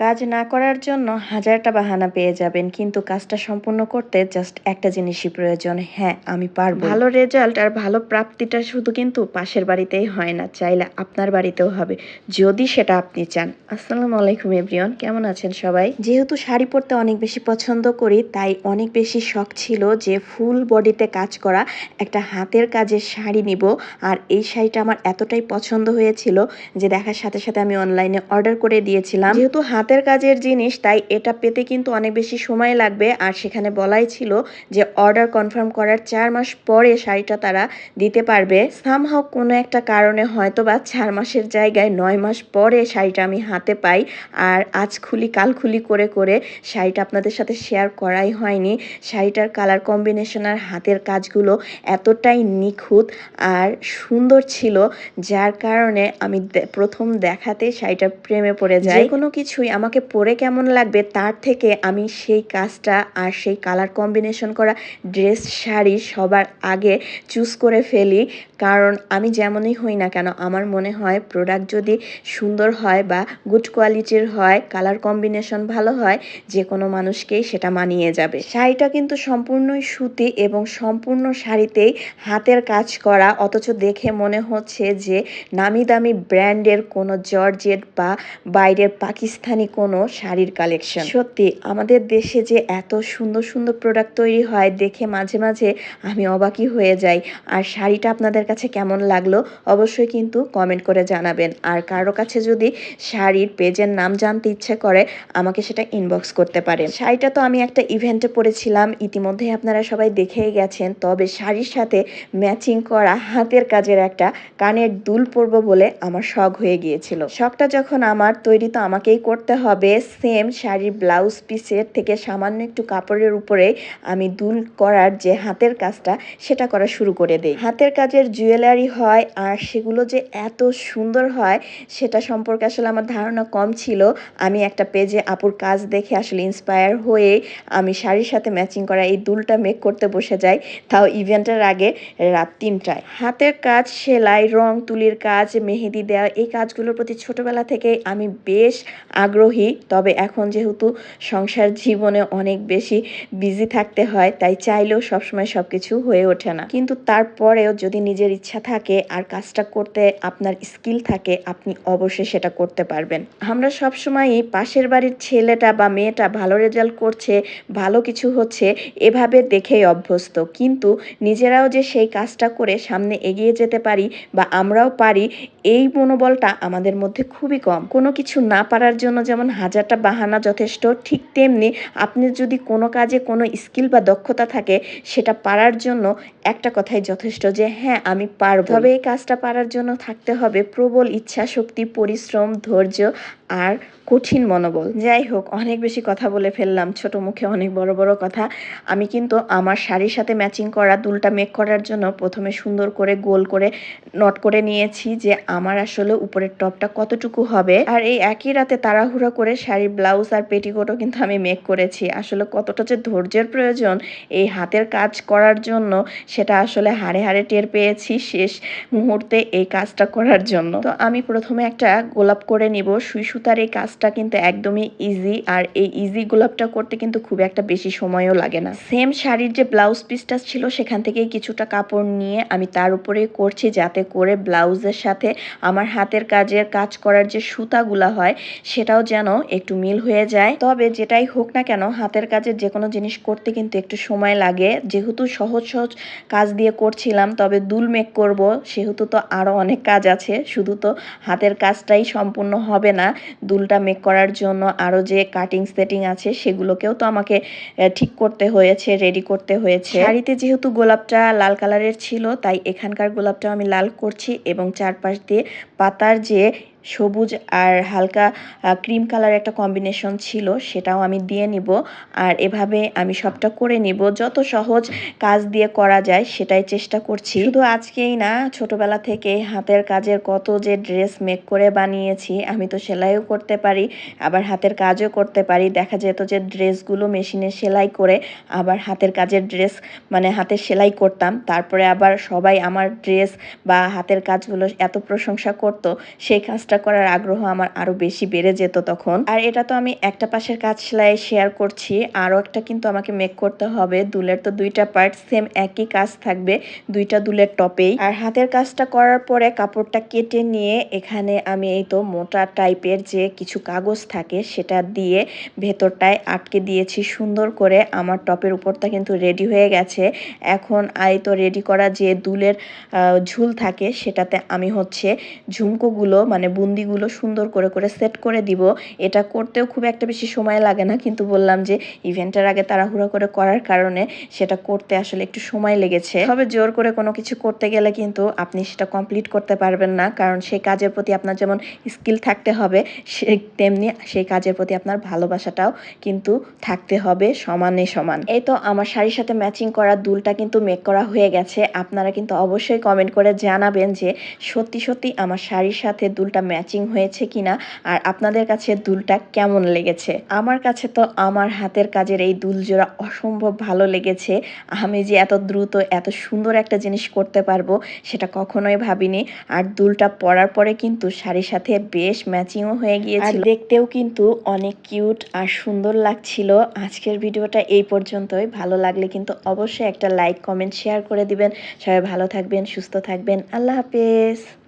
কাজ না করার জন্য হাজারটা বাহানা পেয়ে যাবেন কিন্তু কাজটা সম্পূর্ণ করতে জাস্ট একটা জিনিসই প্রয়োজন। হ্যাঁ আমি পারব। ভালো রেজাল্ট আর ভালো প্রাপ্তিটা শুধু কিন্তু পাশের বাড়িতেই হয় না চাইলে আপনার বাড়িতেও হবে যদি সেটা আপনি চান। আসসালামু আলাইকুম এভরিওয়ান কেমন আছেন সবাই? যেহেতু শাড়ি পরতে অনেক বেশি পছন্দ করি তাই অনেক বেশি শখ ছিল যে ফুল বডিতে কাজ করা একটা হাতের কাজের শাড়ি নিব। আর এই শাড়িটা আমার এতটাই পছন্দ হয়েছিল যে দেখার সাথে সাথে আমি অনলাইনে অর্ডার করে দিয়েছিলাম। যেহেতু হাতের কাজের জিনিস, তাই এটা পেতে কিন্তু অনেক বেশি সময় লাগবে। আর সেখানে বলাই ছিল যে, অর্ডার কনফার্ম করার চার মাস পরে শাড়িটা তারা দিতে পারবে। সামহাও কোনো একটা কারণে হয়তো বা চার মাসের জায়গায় নয় মাস পরে শাড়িটা আমি হাতে পাই। আর আজ খুলি, কাল খুলি করে করে শাড়িটা আপনাদের সাথে শেয়ার করাই হয়নি। শাড়িটার কালার কম্বিনেশন আর হাতের কাজগুলো এতটাই নিখুঁত আর সুন্দর ছিল, যার কারণে আমি প্রথম দেখাতে শাড়িটার প্রেমে পড়ে যাই। কোনো কিছুই আমাকে পরে কেমন লাগবে তার থেকে আমি সেই কাজটা আর সেই কালার কম্বিনেশন করা ড্রেস শাড়ি সবার আগে চুজ করে ফেলি। কারণ আমি যেমনই হই না কেন, আমার মনে হয় প্রোডাক্ট যদি সুন্দর হয় বা গুড কোয়ালিটির হয় কালার কম্বিনেশন ভালো হয়, যে কোনো মানুষকেই সেটা মানিয়ে যাবে। শাড়িটা কিন্তু সম্পূর্ণই সুতি এবং সম্পূর্ণ শাড়িতেই হাতের কাজ করা, অথচ দেখে মনে হচ্ছে যে নামি দামি ব্র্যান্ডের কোনো জর্জেট বা বাইরের পাকিস্তানি কোনো শাড়ির কালেকশন সত্যি, আমাদের দেশে যে এত সুন্দর সুন্দর প্রোডাক্ট তৈরি হয়, দেখে মাঝে মাঝে আমি অবাকই হয়ে যাই। আর শাড়িটা আপনাদের কাছে কেমন লাগল অবশ্যই কিন্তু কমেন্ট করে জানাবেন। আর কারও কাছে যদি শাড়ির পেজের নাম জানতে ইচ্ছে করে, আমাকে সেটা ইনবক্স করতে পারেন। শাড়িটা তো আমি একটা ইভেন্টে পরেছিলাম ইতিমধ্যে আপনারা সবাই দেখেই গেছেন। তবে শাড়ির সাথে ম্যাচিং করা হাতের কাজের একটা কানের দুল পরবো বলে আমার শখ হয়ে গিয়েছিল। শখটা যখন আমার তৈরি তো আমাকেই করতে হবে। সেম শাড়ির ব্লাউজ পিসের থেকে সামান্য একটু কাপড়ের উপরে আমি দুল করার যে হাতের কাজটা, সেটা করা শুরু করে দেই। হাতের কাজের জুয়েলারি হয় আর সেগুলো যে এত সুন্দর হয়, সেটা সম্পর্কে আসলে আমার ধারণা কম ছিল। আমি একটা পেজে আপুর কাজ দেখে আসলে ইন্সপায়ার হয়ে আমি শাড়ির সাথে ম্যাচিং করা এই দুলটা মেক করতে বসে যাই, তাও ইভেন্টের আগে রাত তিনটায়। হাতের কাজ, সেলাই, রং, তুলির কাজ, মেহেদি দেওয়া, এই কাজগুলোর প্রতি ছোটবেলা থেকেই আমি বেশ আগ্রহী তবে এখন যেহেতু সংসার জীবনে অনেক বেশি বিজি থাকতে হয়, তাই চাইলেও সবসময় সব কিছু হয়ে ওঠে না। কিন্তু তারপরেও যদি নিজের ইচ্ছা থাকে আর কাজটা করতে আপনার স্কিল থাকে, আপনি অবশ্যই সেটা করতে পারবেন। আমরা সবসময়ই পাশের বাড়ির ছেলেটা বা মেয়েটা ভালো রেজাল্ট করছে, ভালো কিছু হচ্ছে, এভাবে দেখেই অভ্যস্ত। কিন্তু নিজেরাও যে সেই কাজটা করে সামনে এগিয়ে যেতে পারি বা আমরাও পারি, এই মনোবলটা আমাদের মধ্যে খুবই কম। কোনো কিছু না পারার জন্য যেমন হাজারটা বাহানা যথেষ্ট, ঠিক তেমনি আপনি যদি কোনো কাজে কোনো স্কিল বা দক্ষতা থাকে, সেটা পারার জন্য একটা কথাই যথেষ্ট যে হ্যাঁ আমি পারব। তবে এই কাজটা পারার জন্য থাকতে হবে প্রবল ইচ্ছা, শক্তি, পরিশ্রম, ধৈর্য আর কঠিন মনোবল। যাই হোক, অনেক বেশি কথা বলে ফেললাম, ছোট মুখে অনেক বড় বড় কথা। আমি কিন্তু আমার শাড়ির সাথে ম্যাচিং করা, দুলটা মেক করার জন্য প্রথমে সুন্দর করে গোল করে নট করে নিয়েছি যে, আমার আসলে উপরের টপটা কতটুকু হবে। আর এই একই রাতে তাড়াহুড়া করে শাড়ির ব্লাউজ আর পেটিকোটও কিন্তু আমি মেক করেছি। আসলে কতটা যে ধৈর্যের প্রয়োজন এই হাতের কাজ করার জন্য, সেটা আসলে হাড়ে হাড়ে টের পেয়েছি শেষ মুহূর্তে এই কাজটা করার জন্য। তো আমি প্রথমে একটা গোলাপ করে নিব। সুই সুতার এই কাজটা কিন্তু একদমই ইজি আর এই ইজি গোলাপটা করতে কিন্তু খুব একটা বেশি সময়ও লাগে না। সেম শাড়ির যে ব্লাউজ পিসটা ছিল, সেখান থেকেই কিছুটা কাপড় নিয়ে আমি তার উপরে করছি যাতে করে ব্লাউজের সাথে আমার হাতের কাজের কাজ করার যে সুতাগুলা হয়, সেটাও যেন একটু মিল হয়ে যায়। তবে যেটাই হোক না কেন, হাতের কাজের যে কোনো জিনিস করতে কিন্তু একটু সময় লাগে। যেহেতু সহজ সহজ কাজ দিয়ে করছিলাম, তবে দুল মেক করব, সেহেতু তো আরও অনেক কাজ আছে। শুধু তো হাতের কাজটাই সম্পূর্ণ হবে না, দুলটা মেক করার জন্য আরও যে কাটিং সেটিং আছে, সেগুলোকেও তো আমাকে ঠিক করতে হয়েছে রেডি করতে হয়েছে। শাড়িতে যেহেতু গোলাপটা লাল কালারের ছিল, তাই এখানকার গোলাপটা আমি লাল করছি এবং চারপাশ দিয়ে পাতার যে সবুজ আর হালকা ক্রিম কালার একটা কম্বিনেশন ছিল, সেটাও আমি দিয়ে নিব। আর এভাবে আমি সবটা করে নিব। যত সহজ কাজ দিয়ে করা যায়, সেটাই চেষ্টা করছি। শুধু আজকেই না, ছোটবেলা থেকে হাতের কাজের কত যে ড্রেস মেক করে বানিয়েছি, আমি তো সেলাইও করতে পারি, আবার হাতের কাজও করতে পারি। দেখা যেত যে ড্রেসগুলো মেশিনে সেলাই করে আবার হাতের কাজের ড্রেস মানে হাতে সেলাই করতাম। তারপরে আবার সবাই আমার ড্রেস বা হাতের কাজগুলো এত প্রশংসা করতো, সেই কাজটা কাজটা করার আগ্রহ আমার আরও বেশি বেড়ে যেত তখন। আর এটা তো আমি একটা পাশের কাজ সেলাই শেয়ার করছি। আরও একটা কিন্তু আমাকে মেক করতে হবে। দুলের তো দুইটা পার্ট সেম একই কাজ থাকবে, দুইটা দুলের টপেই আর হাতের কাজটা করার পরে কাপড়টা কেটে নিয়ে এখানে আমি এই তো মোটা টাইপের যে কিছু কাগজ থাকে সেটা দিয়ে ভেতরটায় আটকে দিয়েছি সুন্দর করে। আমার টপের উপরটা কিন্তু রেডি হয়ে গেছে। এখন এই তো রেডি করা যে দুলের ঝুল থাকে সেটাতে আমি হচ্ছে ঝুমকোগুলো মানে বুন্দিগুলো সুন্দর করে করে সেট করে দিব। এটা করতেও খুব একটা বেশি সময় লাগে না, কিন্তু বললাম যে ইভেন্টের আগে তাড়াহুড়ো করে করার কারণে সেটা করতে আসলে একটু সময় লেগেছে। তবে জোর করে কোনো কিছু করতে গেলে কিন্তু আপনি সেটা কমপ্লিট করতে পারবেন না, কারণ সেই কাজের প্রতি আপনার যেমন স্কিল থাকতে হবে, সে তেমনি সেই কাজের প্রতি আপনার ভালোবাসাটাও কিন্তু থাকতে হবে সমানে সমান। এই তো আমার শাড়ির সাথে ম্যাচিং করা দুলটা কিন্তু মেক করা হয়ে গেছে। আপনারা কিন্তু অবশ্যই কমেন্ট করে জানাবেন যে সত্যি সত্যি আমার শাড়ির সাথে দুলটা ম্যাচিং হয়েছে কিনা, আর আপনাদের কাছে দুলটা কেমন লেগেছে? আমার কাছে তো আমার হাতের কাজের এই দুল জোড়া অসম্ভব ভালো লেগেছে। আমি যে এত দ্রুত, এত সুন্দর একটা জিনিস করতে পারব, সেটা কখনোই ভাবিনি। আর দুলটা পরার পরে কিন্তু শাড়ির সাথে বেশ ম্যাচিংও হয়ে গিয়েছিল। দেখতেও কিন্তু অনেক কিউট আর সুন্দর লাগছিল। আজকের ভিডিওটা এই পর্যন্তই। ভালো লাগলে কিন্তু অবশ্যই একটা লাইক কমেন্ট শেয়ার করে দিবেন। সবাই ভালো থাকবেন, সুস্থ থাকবেন। আল্লাহ হাফেজ।